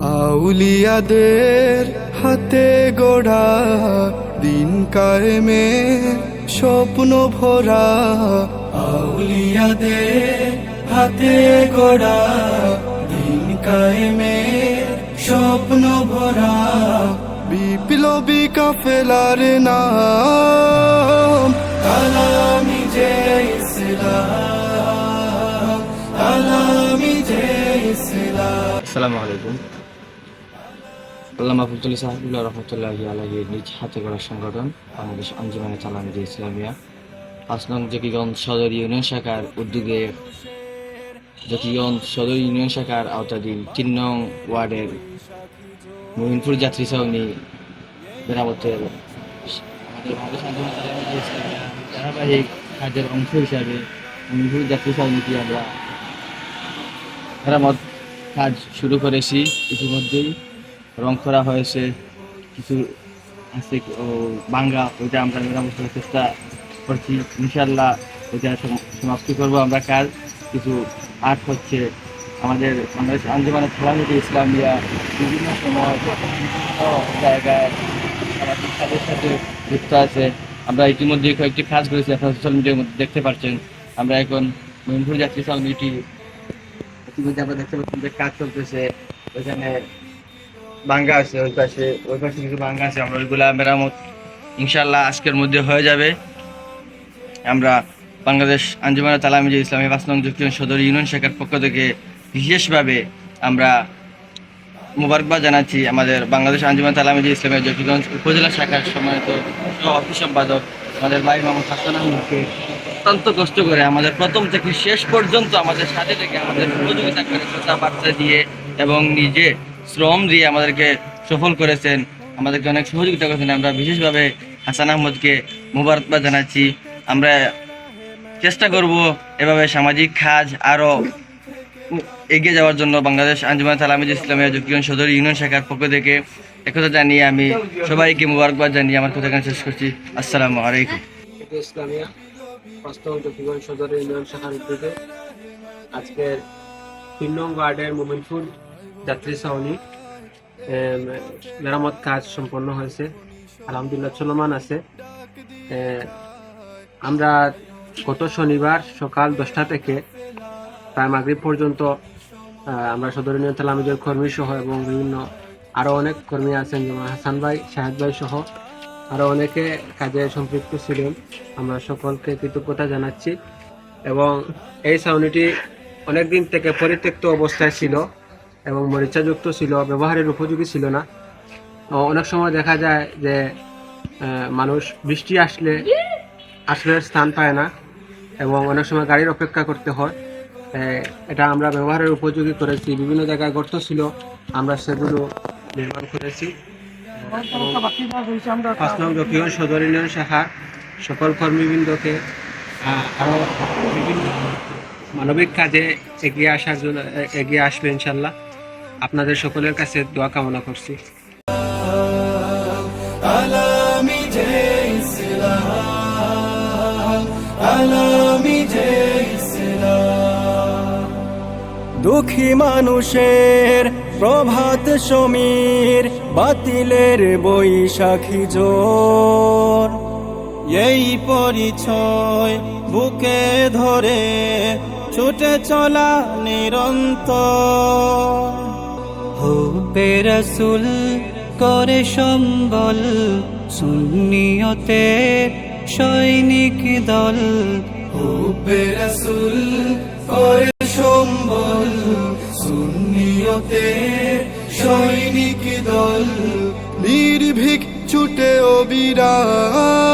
আউলিয়াদের হাতে গোড়া দিন কায়েমের স্বপ্ন ভরা। আউলিয়াদের হাতে গোড়া দিন কায়েমের স্বপ্ন ভরা। বিপ্লবী কাফেলার নাম আলামি যে ইসলাম আলামি যে ইসলাম। আসসালামু আলাইকুম। আল্লামা আবুল সাহাবুল্লাহ রহমতুল্লাহ আলহীর নিজ হাতে গড়া সংগঠন বাংলাদেশ আঞ্জুমানে চালানি ইসলামিয়া। পাঁচ নং জকিগঞ্জ সদর ইউনিয়ন শাখার উদ্যোগে জকিগঞ্জ সদর ইউনিয়ন শাখার আওতাধীন তিন নং ওয়ার্ডের মোহিনপুর যাত্রী ছাউনি মেরামতের ধারাবাহিক কাজের অংশ হিসাবে মোহিনপুর যাত্রী ছাউনিটি আমরা মেরামত কাজ শুরু করেছি। ইতিমধ্যেই রং করা হয়েছে, কিছু আছে ও বাঙ্গা, ওইটা আমরা মেরামত করার চেষ্টা করছি। ইনশাল্লাহ ওইটা সম- সমাপ্তি করব আমরা কাজ কিছু আর্ট হচ্ছে আমাদের বাংলাদেশ আঞ্জুমানের খেলামিটি ইসলামিয়া বিভিন্ন সময় জায়গায় সাথে যুক্ত আছে। আমরা ইতিমধ্যে কয়েকটি কাজ করেছি, আপনারা সোশ্যাল মিডিয়ার মধ্যে দেখতে পাচ্ছেন। আমরা এখন মহিমপুর যাত্রী সাউন্ডিটি ইতিমধ্যে আমরা দেখতে পাচ্ছি যে কাজ চলতেছে ওইখানে বাঙ্গা আছে, ওই পাশে ওই পাশে কিছু বাঙ্গা আছে, আমরা ওইগুলা মেরামত ইনশাল্লাহ আজকের মধ্যে হয়ে যাবে। আমরা বাংলাদেশ আঞ্জুমানা তালামি যে ইসলামী পাঁচ নং যুক্তি সদর ইউনিয়ন শাখার পক্ষ থেকে বিশেষভাবে আমরা মোবারকবাদ জানাচ্ছি আমাদের বাংলাদেশ আঞ্জুমান তালামি যে ইসলামের জকিগঞ্জ উপজেলা শাখার সম্মানিত অফিস সম্পাদক আমাদের ভাই মোহাম্মদ হাসান আহমদকে অত্যন্ত কষ্ট করে আমাদের প্রথম থেকে শেষ পর্যন্ত আমাদের সাথে থেকে আমাদের সহযোগিতা করে কথাবার্তা দিয়ে এবং নিজে শ্রম দিয়ে আমাদেরকে সফল করেছেন, আমাদেরকে অনেক সহযোগিতা করেছেন। আমরা বিশেষভাবে হাসান আহমদকে মোবারকবাদ জানাচ্ছি। আমরা চেষ্টা করব এভাবে সামাজিক কাজ আরও এগিয়ে যাওয়ার জন্য বাংলাদেশ আঞ্জুমান তালামিজ ইসলামিয়া যুক্তিগণ সদর ইউনিয়ন শাখার পক্ষ থেকে একথা জানিয়ে আমি সবাইকে মুবারকবাদ জানিয়ে আমার কথা এখানে শেষ করছি। আসসালামু আলাইকুম। ইসলামিয়া সদর ইউনিয়ন শাখার উদ্যোগে আজকের তিন নং ওয়ার্ডের মোমিনপুর যাত্রী ছাউনি মেরামত কাজ সম্পন্ন হয়েছে আলহামদুলিল্লাহ, চলমান আছে। আমরা গত শনিবার সকাল দশটা থেকে প্রায় মাগরিব পর্যন্ত আমরা সদর ইউনিয়ন তালামিজের কর্মী সহ এবং বিভিন্ন আরও অনেক কর্মী আছেন, যেমন হাসান ভাই, শাহেদ ভাই সহ আরও অনেকে কাজে সম্পৃক্ত ছিলেন। আমরা সকলকে কৃতজ্ঞতা জানাচ্ছি। এবং এই ছাউনিটি অনেকদিন থেকে পরিত্যক্ত অবস্থায় ছিল। এবং মরিচাযুক্ত ছিল, ব্যবহারের উপযোগী ছিল না। অনেক সময় দেখা যায় যে মানুষ বৃষ্টি আসলে আশ্রয়ের স্থান পায় না এবং অনেক সময় গাড়ির অপেক্ষা করতে হয়। এটা আমরা ব্যবহারের উপযোগী করেছি, বিভিন্ন জায়গায় গর্ত ছিল, আমরা সেগুলো নির্মাণ করেছি। পাঁচ সদর ইউনিয়ন শাখা, সকল কর্মীবৃন্দকে আরও বিভিন্ন মানবিক কাজে এগিয়ে আসার জন্য এগিয়ে আসবে ইনশাল্লাহ। আপনাদের সকলের কাছে দোয়া কামনা করছি। দুঃখী মানুষের প্রভাত সমীর, বাতিলের বৈশাখী জোর। এই পরিচয় বুকে ধরে ছুটে চলা নিরন্তর। হুবে রসুল করে সম্বল, সুন্নিয়তে সৈনিক দল। হুবে রসুল করে সম্বল, সুন্নিয়তে সৈনিক দল। নির্ভীক ছুটে অবিরাম